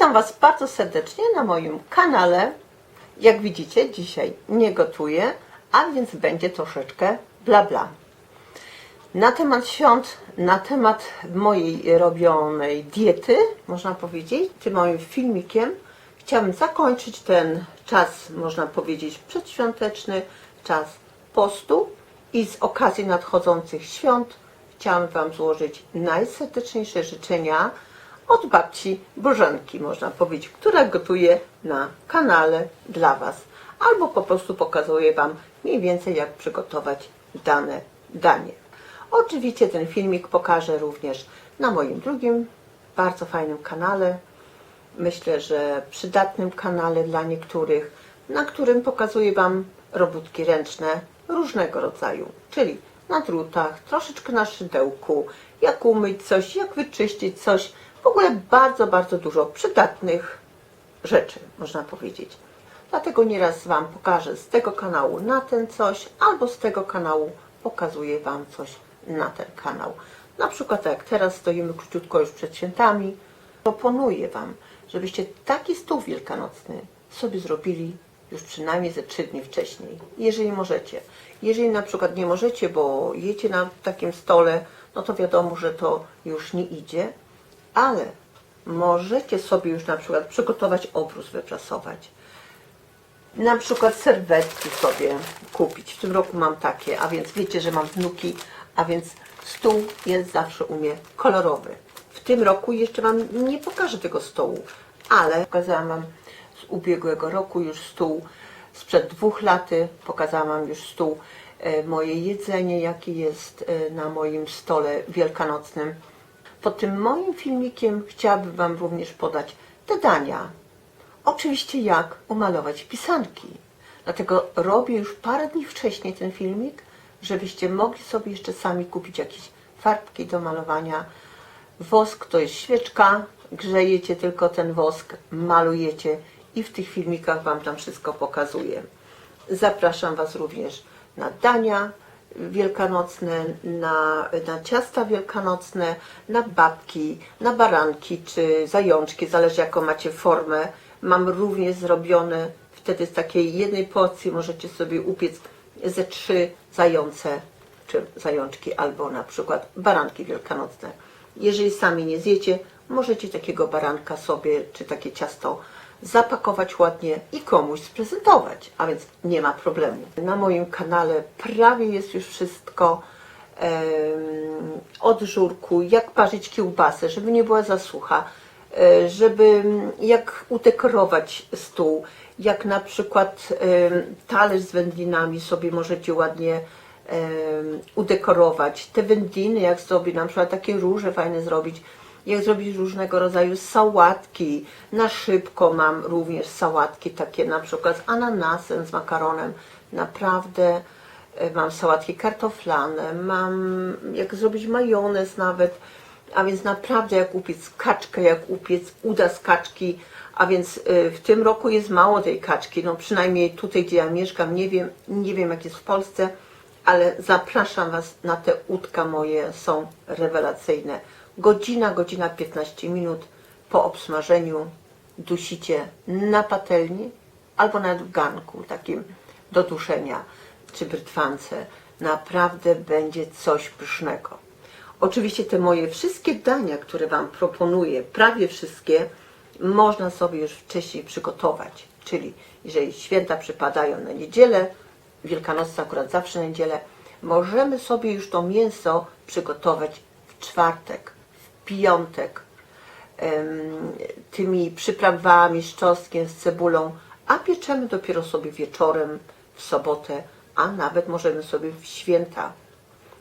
Witam Was bardzo serdecznie na moim kanale. Jak widzicie, dzisiaj nie gotuję, a więc będzie troszeczkę bla bla. Na temat świąt, na temat mojej robionej diety, można powiedzieć, tym moim filmikiem chciałabym zakończyć ten czas, można powiedzieć, przedświąteczny, czas postu i z okazji nadchodzących świąt chciałam Wam złożyć najserdeczniejsze życzenia od babci Bożenki, można powiedzieć, która gotuje na kanale dla Was. Albo po prostu pokazuje Wam mniej więcej, jak przygotować dane danie. Oczywiście ten filmik pokażę również na moim drugim, bardzo fajnym kanale. Myślę, że przydatnym kanale dla niektórych, na którym pokazuję Wam robótki ręczne różnego rodzaju, czyli na drutach, troszeczkę na szydełku, jak umyć coś, jak wyczyścić coś. W ogóle bardzo, bardzo dużo przydatnych rzeczy, można powiedzieć. Dlatego nieraz Wam pokażę z tego kanału na ten coś, albo z tego kanału pokazuję Wam coś na ten kanał. Na przykład tak jak teraz stoimy króciutko już przed świętami, proponuję Wam, żebyście taki stół wielkanocny sobie zrobili już przynajmniej ze trzy dni wcześniej, jeżeli możecie. Jeżeli na przykład nie możecie, bo jecie na takim stole, no to wiadomo, że to już nie idzie, ale możecie sobie już na przykład przygotować obrus, wyprasować. Na przykład serwetki sobie kupić. W tym roku mam takie, a więc wiecie, że mam wnuki, a więc stół jest zawsze u mnie kolorowy. W tym roku jeszcze Wam nie pokażę tego stołu, ale pokazałam Wam z ubiegłego roku już stół, sprzed dwóch lat pokazałam Wam już stół, e, moje jedzenie, jakie jest e, na moim stole wielkanocnym. Pod tym moim filmikiem chciałabym Wam również podać te dania. Oczywiście jak umalować pisanki. Dlatego robię już parę dni wcześniej ten filmik, żebyście mogli sobie jeszcze sami kupić jakieś farbki do malowania. Wosk to jest świeczka, grzejecie tylko ten wosk, malujecie i w tych filmikach Wam tam wszystko pokazuję. Zapraszam Was również na dania wielkanocne, na, na ciasta wielkanocne, na babki, na baranki czy zajączki, zależy jaką macie formę. Mam również zrobione, wtedy z takiej jednej porcji możecie sobie upiec ze trzy zające czy zajączki albo na przykład baranki wielkanocne. Jeżeli sami nie zjecie, możecie takiego baranka sobie czy takie ciasto zapakować ładnie i komuś sprezentować, a więc nie ma problemu. Na moim kanale prawie jest już wszystko od żurku, jak parzyć kiełbasę, żeby nie była za sucha, e, żeby jak udekorować stół, jak na przykład talerz z wędlinami sobie możecie ładnie udekorować. Te wędliny, jak sobie na przykład takie róże fajne zrobić, jak zrobić różnego rodzaju sałatki. Na szybko mam również sałatki takie na przykład z ananasem, z makaronem. Naprawdę e, mam sałatki kartoflane, mam jak zrobić majonez nawet, a więc naprawdę jak upiec kaczkę, jak upiec uda z kaczki, a więc e, w tym roku jest mało tej kaczki, no przynajmniej tutaj, gdzie ja mieszkam, nie wiem, nie wiem jak jest w Polsce, ale zapraszam Was na te udka moje, są rewelacyjne. Godzina, godzina 15 minut po obsmażeniu dusicie na patelni albo nawet w garnku takim do duszenia czy brytwance. Naprawdę będzie coś pysznego. Oczywiście te moje wszystkie dania, które Wam proponuję, prawie wszystkie, można sobie już wcześniej przygotować. Czyli jeżeli święta przypadają na niedzielę, Wielkanocna akurat zawsze na niedzielę, możemy sobie już to mięso przygotować w czwartek, em, tymi przyprawami, z czosnkiem, z cebulą, a pieczemy dopiero sobie wieczorem, w sobotę, a nawet możemy sobie w święta.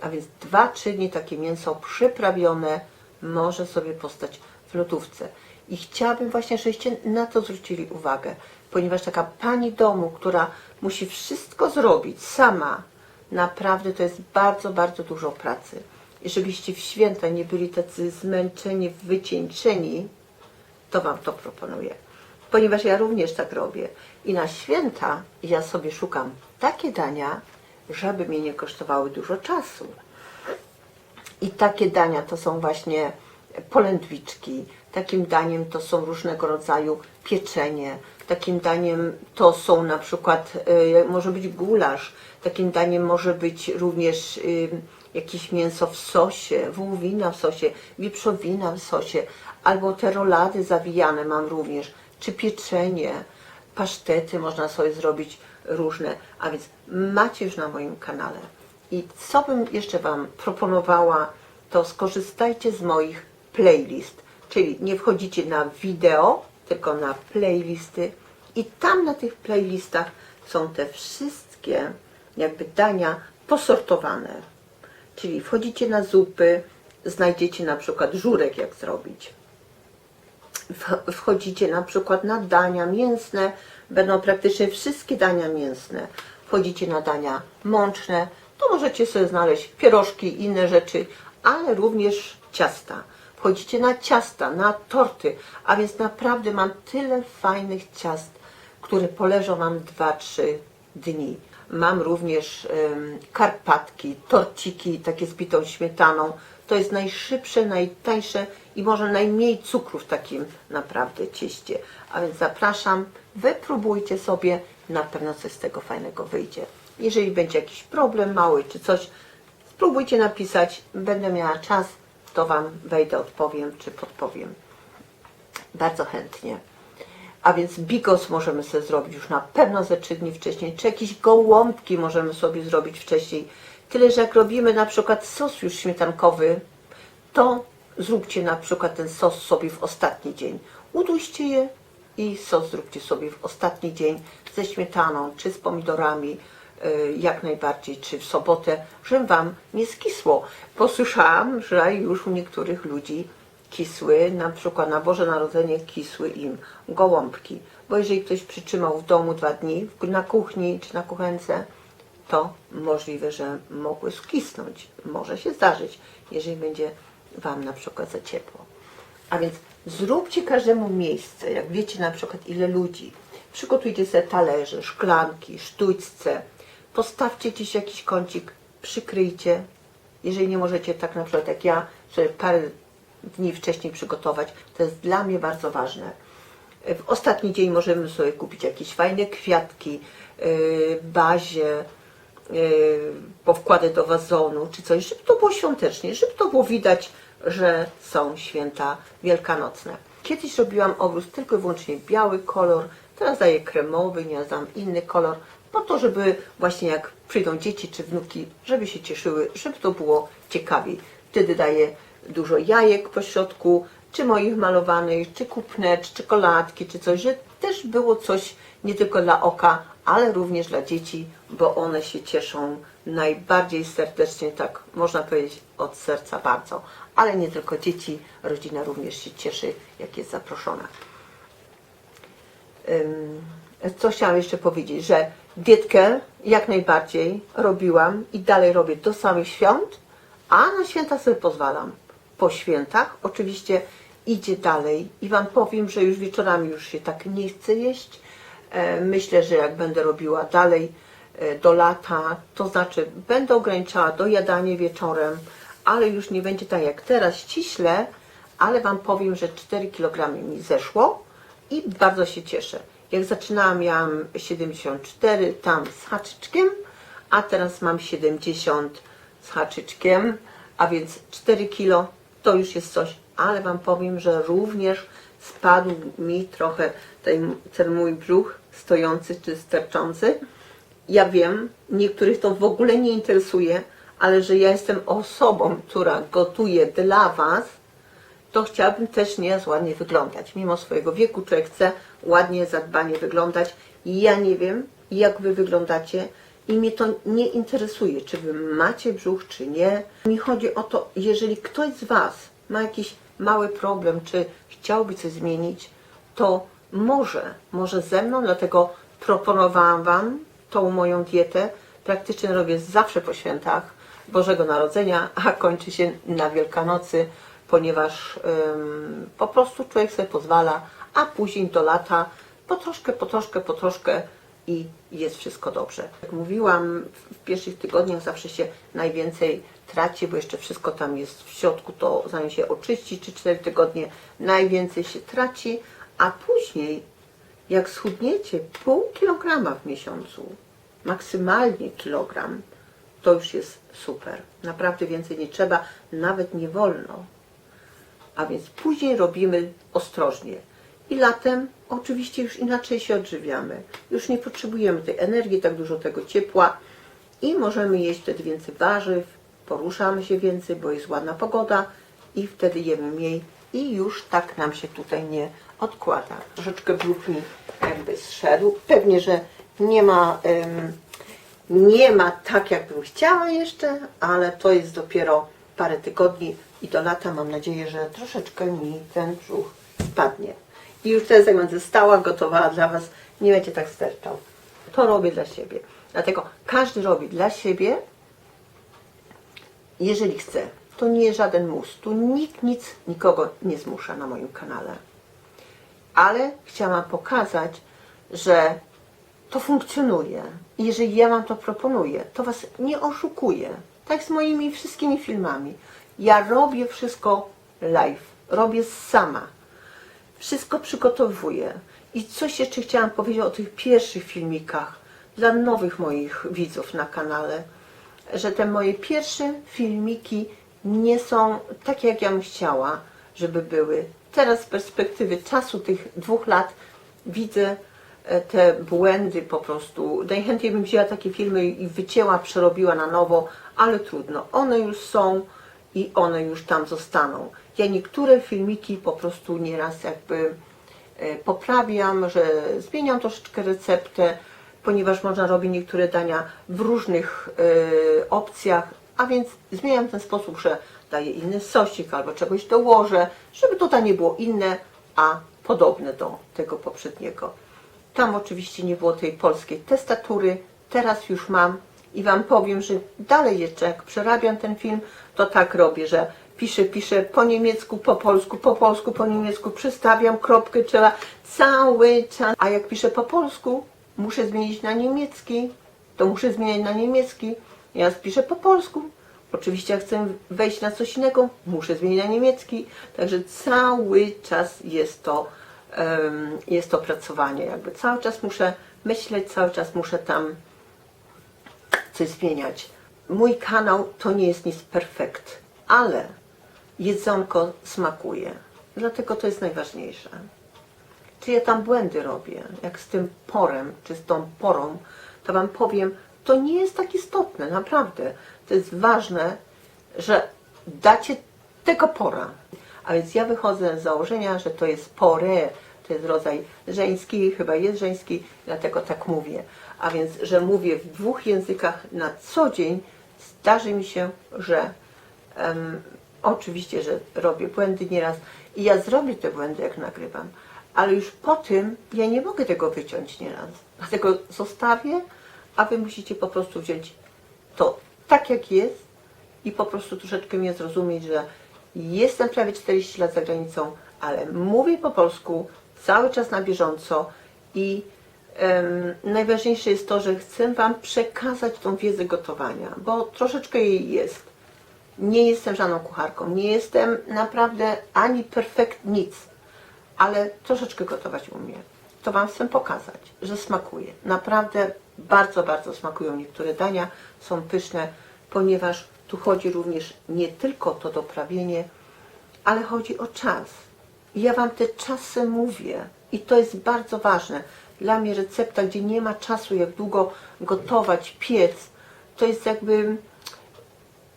A więc dwa, trzy dni takie mięso przyprawione może sobie postać w lodówce. I chciałabym właśnie, żebyście na to zwrócili uwagę, ponieważ taka pani domu, która musi wszystko zrobić sama, naprawdę to jest bardzo, bardzo dużo pracy. Żebyście w święta nie byli tacy zmęczeni, wycieńczeni, to Wam to proponuję. Ponieważ ja również tak robię. I na święta ja sobie szukam takie dania, żeby mnie nie kosztowały dużo czasu. I takie dania to są właśnie polędwiczki. Takim daniem to są różnego rodzaju pieczenie. Takim daniem to są na przykład, y, może być gulasz. Takim daniem może być również jakieś mięso w sosie, wołowina w sosie, wieprzowina w sosie, albo te rolady zawijane mam również, czy pieczenie, pasztety można sobie zrobić różne, a więc macie już na moim kanale. I co bym jeszcze Wam proponowała, to skorzystajcie z moich playlist, czyli nie wchodzicie na wideo, tylko na playlisty i tam na tych playlistach są te wszystkie jakby dania posortowane. Czyli wchodzicie na zupy, znajdziecie na przykład żurek jak zrobić. Wchodzicie na przykład na dania mięsne, będą praktycznie wszystkie dania mięsne. Wchodzicie na dania mączne, to możecie sobie znaleźć pierożki inne rzeczy, ale również ciasta. Wchodzicie na ciasta, na torty, a więc naprawdę mam tyle fajnych ciast, które poleżą Wam 2-3 dni. Mam również karpatki, torciki takie z bitą śmietaną. To jest najszybsze, najtańsze i może najmniej cukru w takim naprawdę cieście. A więc zapraszam, wypróbujcie sobie, na pewno coś z tego fajnego wyjdzie. Jeżeli będzie jakiś problem mały czy coś, spróbujcie napisać, będę miała czas, to Wam wejdę, odpowiem czy podpowiem. Bardzo chętnie. A więc bigos możemy sobie zrobić już na pewno ze trzy dni wcześniej, czy jakieś gołąbki możemy sobie zrobić wcześniej. Tyle, że jak robimy na przykład sos już śmietankowy, to zróbcie na przykład ten sos sobie w ostatni dzień. Udujcie je i sos zróbcie sobie w ostatni dzień ze śmietaną, czy z pomidorami, y, jak najbardziej, czy w sobotę, żeby Wam nie skisło. Posłyszałam, że już u niektórych ludzi kisły, na przykład na Boże Narodzenie kisły im gołąbki. Bo jeżeli ktoś przytrzymał w domu dwa dni, na kuchni czy na kuchence, to możliwe, że mogły skisnąć. Może się zdarzyć, jeżeli będzie Wam na przykład za ciepło. A więc zróbcie każdemu miejsce, jak wiecie na przykład ile ludzi. Przygotujcie sobie talerze, szklanki, sztućce. Postawcie gdzieś jakiś kącik, przykryjcie. Jeżeli nie możecie tak na przykład jak ja sobie parę dni wcześniej przygotować, to jest dla mnie bardzo ważne. W ostatni dzień możemy sobie kupić jakieś fajne kwiatki, yy, bazie, yy, powkłady do wazonu czy coś, żeby to było świątecznie, żeby to było widać, że są święta wielkanocne. Kiedyś robiłam obróz tylko i wyłącznie biały kolor, teraz daję kremowy, nie inny kolor, po to, żeby właśnie jak przyjdą dzieci czy wnuki, żeby się cieszyły, żeby to było ciekawiej. Wtedy daję dużo jajek po środku, czy moich malowanych, czy kupne, czy czekoladki, czy coś, że też było coś nie tylko dla oka, ale również dla dzieci, bo one się cieszą najbardziej serdecznie, tak można powiedzieć od serca bardzo. Ale nie tylko dzieci, rodzina również się cieszy, jak jest zaproszona. Co chciałam jeszcze powiedzieć, że dietkę jak najbardziej robiłam i dalej robię do samych świąt, a na święta sobie pozwalam. Po świętach oczywiście idzie dalej i Wam powiem, że już wieczorami już się tak nie chce jeść. E, Myślę, że jak będę robiła dalej e, do lata, to znaczy będę ograniczała dojadanie wieczorem, ale już nie będzie tak jak teraz ściśle, ale Wam powiem, że 4 kg mi zeszło i bardzo się cieszę. Jak zaczynałam, miałam 74 tam z haczyczkiem, a teraz mam 70 z haczyczkiem, a więc 4 kilo to już jest coś, ale Wam powiem, że również spadł mi trochę ten, ten mój brzuch stojący czy sterczący. Ja wiem, niektórych to w ogóle nie interesuje, ale że ja jestem osobą, która gotuje dla Was, to chciałabym też nieraz ładnie wyglądać. Mimo swojego wieku człowiek chce ładnie, zadbanie wyglądać. Ja nie wiem, jak wy wyglądacie i mnie to nie interesuje, czy wy macie brzuch, czy nie. Mi chodzi o to, jeżeli ktoś z was ma jakiś mały problem, czy chciałby coś zmienić, to może, może ze mną, dlatego proponowałam wam tą moją dietę. Praktycznie robię zawsze po świętach Bożego Narodzenia, a kończy się na Wielkanocy, ponieważ ym, po prostu człowiek sobie pozwala, a później do lata po troszkę, po troszkę, po troszkę i jest wszystko dobrze. Jak mówiłam, w pierwszych tygodniach zawsze się najwięcej traci, bo jeszcze wszystko tam jest w środku, to zanim się oczyści, czy 4 tygodnie najwięcej się traci, a później jak schudniecie pół kilograma w miesiącu, maksymalnie kilogram, to już jest super. Naprawdę więcej nie trzeba, nawet nie wolno. A więc później robimy ostrożnie. I latem oczywiście już inaczej się odżywiamy. Już nie potrzebujemy tej energii, tak dużo tego ciepła i możemy jeść wtedy więcej warzyw, poruszamy się więcej, bo jest ładna pogoda i wtedy jemy mniej i już tak nam się tutaj nie odkłada. Troszeczkę brzuch mi jakby zszedł. Pewnie, że nie ma, em, nie ma tak, jakbym chciała jeszcze, ale to jest dopiero parę tygodni i do lata mam nadzieję, że troszeczkę mi ten brzuch spadnie. I już teraz jak będę stała, gotowała dla Was, nie będzie tak sterczał. To robię dla siebie. Dlatego każdy robi dla siebie, jeżeli chce. To nie żaden mus. Tu nikt nic nikogo nie zmusza na moim kanale. Ale chciałam pokazać, że to funkcjonuje. I jeżeli ja Wam to proponuję, to Was nie oszukuję. Tak z moimi wszystkimi filmami. Ja robię wszystko live. Robię sama. Wszystko przygotowuję. I coś jeszcze chciałam powiedzieć o tych pierwszych filmikach dla nowych moich widzów na kanale, że te moje pierwsze filmiki nie są takie, jak ja bym chciała, żeby były. Teraz z perspektywy czasu tych dwóch lat widzę e, te błędy po prostu. Najchętniej bym wzięła takie filmy i wycięła, przerobiła na nowo, ale trudno. One już są i one już tam zostaną. Ja niektóre filmiki po prostu nieraz jakby e, poprawiam, że zmieniam troszeczkę receptę, ponieważ można robić niektóre dania w różnych e, opcjach, a więc zmieniam ten sposób, że daję inny sosik albo czegoś dołożę, żeby to danie było inne, a podobne do tego poprzedniego. Tam oczywiście nie było tej polskiej testatury, teraz już mam i Wam powiem, że dalej jeszcze jak przerabiam ten film, to tak robię, że piszę, piszę po niemiecku, po polsku, po polsku, po niemiecku, przystawiam kropkę, trzeba cały czas, a jak piszę po polsku, muszę zmienić na niemiecki, to muszę zmieniać na niemiecki, ja piszę po polsku, oczywiście jak chcę wejść na coś innego, muszę zmienić na niemiecki, także cały czas jest to, em, jest to pracowanie, jakby cały czas muszę myśleć, cały czas muszę tam coś zmieniać. Mój kanał to nie jest nic perfekt, ale jedzonko smakuje. Dlatego to jest najważniejsze. Czy ja tam błędy robię, jak z tym porem, czy z tą porą, to Wam powiem, to nie jest tak istotne, naprawdę. To jest ważne, że dacie tego pora. A więc ja wychodzę z założenia, że to jest porę, to jest rodzaj żeński, chyba jest żeński, dlatego tak mówię. A więc, że mówię w dwóch językach na co dzień, zdarzy mi się, że em, oczywiście, że robię błędy nieraz i ja zrobię te błędy, jak nagrywam, ale już po tym ja nie mogę tego wyciąć nieraz. Dlatego zostawię, a wy musicie po prostu wziąć to tak, jak jest i po prostu troszeczkę mnie zrozumieć, że jestem prawie 40 lat za granicą, ale mówię po polsku cały czas na bieżąco i em, najważniejsze jest to, że chcę Wam przekazać tą wiedzę gotowania, bo troszeczkę jej jest. Nie jestem żadną kucharką, nie jestem naprawdę ani perfekt nic, ale troszeczkę gotować umiem. To Wam chcę pokazać, że smakuje. Naprawdę bardzo, bardzo smakują niektóre dania, są pyszne, ponieważ tu chodzi również nie tylko to doprawienie, ale chodzi o czas. Ja Wam te czasy mówię i to jest bardzo ważne. Dla mnie recepta, gdzie nie ma czasu, jak długo gotować, piec, to jest jakby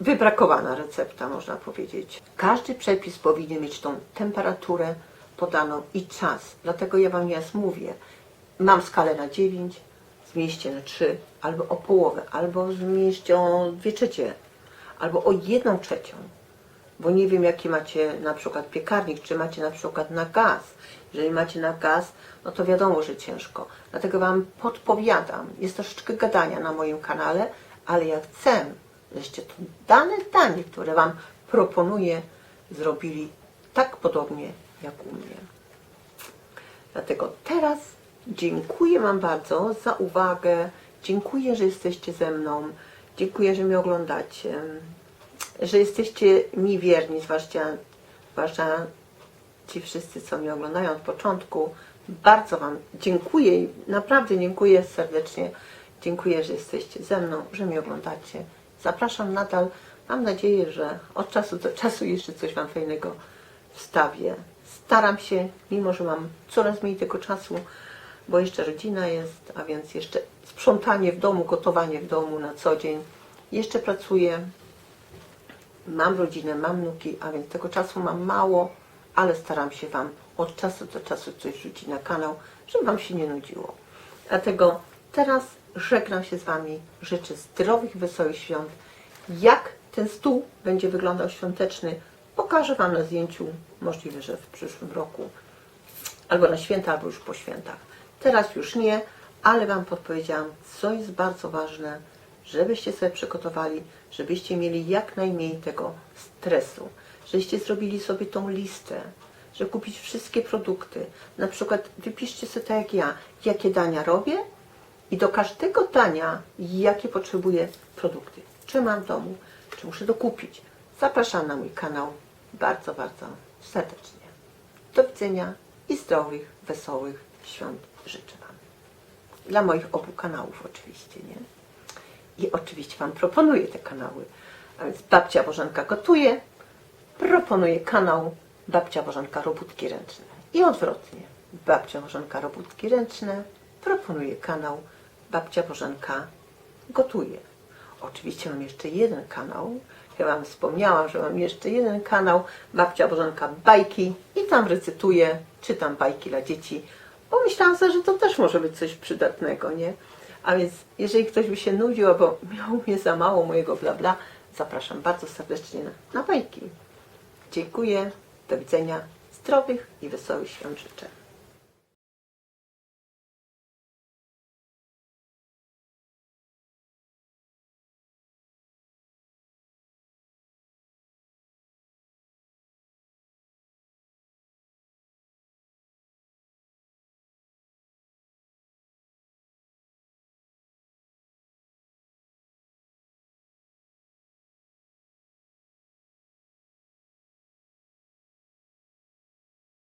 wybrakowana recepta, można powiedzieć. Każdy przepis powinien mieć tą temperaturę podaną i czas. Dlatego ja Wam jas mówię. Mam skalę na 9, zmieście na 3, albo o połowę, albo zmieście o 2 trzecie, albo o 1 trzecią. Bo nie wiem, jaki macie na przykład piekarnik, czy macie na przykład na gaz. Jeżeli macie na gaz, no to wiadomo, że ciężko. Dlatego Wam podpowiadam. Jest troszeczkę gadania na moim kanale, ale ja chcę, żeście to dane danie, które Wam proponuję, zrobili tak podobnie jak u mnie. Dlatego teraz Dziękuję Wam bardzo za uwagę. Dziękuję, że jesteście ze mną. Dziękuję, że mnie oglądacie. Że jesteście mi wierni, zwłaszcza, zwłaszcza ci wszyscy, co mnie oglądają od początku. Bardzo Wam dziękuję i naprawdę dziękuję serdecznie. Dziękuję, że jesteście ze mną, że mnie oglądacie. Zapraszam nadal. Mam nadzieję, że od czasu do czasu jeszcze coś Wam fajnego wstawię. Staram się, mimo że mam coraz mniej tego czasu, bo jeszcze rodzina jest, a więc jeszcze sprzątanie w domu, gotowanie w domu na co dzień. Jeszcze pracuję, mam rodzinę, mam wnuki, a więc tego czasu mam mało, ale staram się Wam od czasu do czasu coś rzucić na kanał, żeby Wam się nie nudziło. Dlatego teraz żegnam się z Wami, życzę zdrowych, wesołych świąt. Jak ten stół będzie wyglądał świąteczny, pokażę Wam na zdjęciu, możliwe, że w przyszłym roku, albo na święta, albo już po świętach. Teraz już nie, ale Wam podpowiedziałam, co jest bardzo ważne, żebyście sobie przygotowali, żebyście mieli jak najmniej tego stresu, żebyście zrobili sobie tą listę, że kupić wszystkie produkty. Na przykład wypiszcie sobie tak jak ja, jakie dania robię i do każdego dania jakie potrzebuję produkty. Czy mam w domu, czy muszę dokupić. Zapraszam na mój kanał bardzo, bardzo serdecznie. Do widzenia i zdrowych, wesołych świąt życzę Wam. Dla moich obu kanałów oczywiście, nie? I oczywiście Wam proponuję te kanały. A więc Babcia Bożenka gotuje, proponuję kanał Babcia Bożenka Robótki Ręczne. I odwrotnie. Babcia Bożenka Robótki Ręczne proponuje kanał Babcia Bożenka gotuje. Oczywiście mam jeszcze jeden kanał. Ja Wam wspomniałam, że mam jeszcze jeden kanał Babcia Bożenka Bajki i tam recytuję, czytam bajki dla dzieci. Pomyślałam sobie, że to też może być coś przydatnego, nie? A więc jeżeli ktoś by się nudził, albo miał mnie za mało mojego bla bla, zapraszam bardzo serdecznie na, na bajki. Dziękuję, do widzenia, zdrowych i wesołych świąt życzę.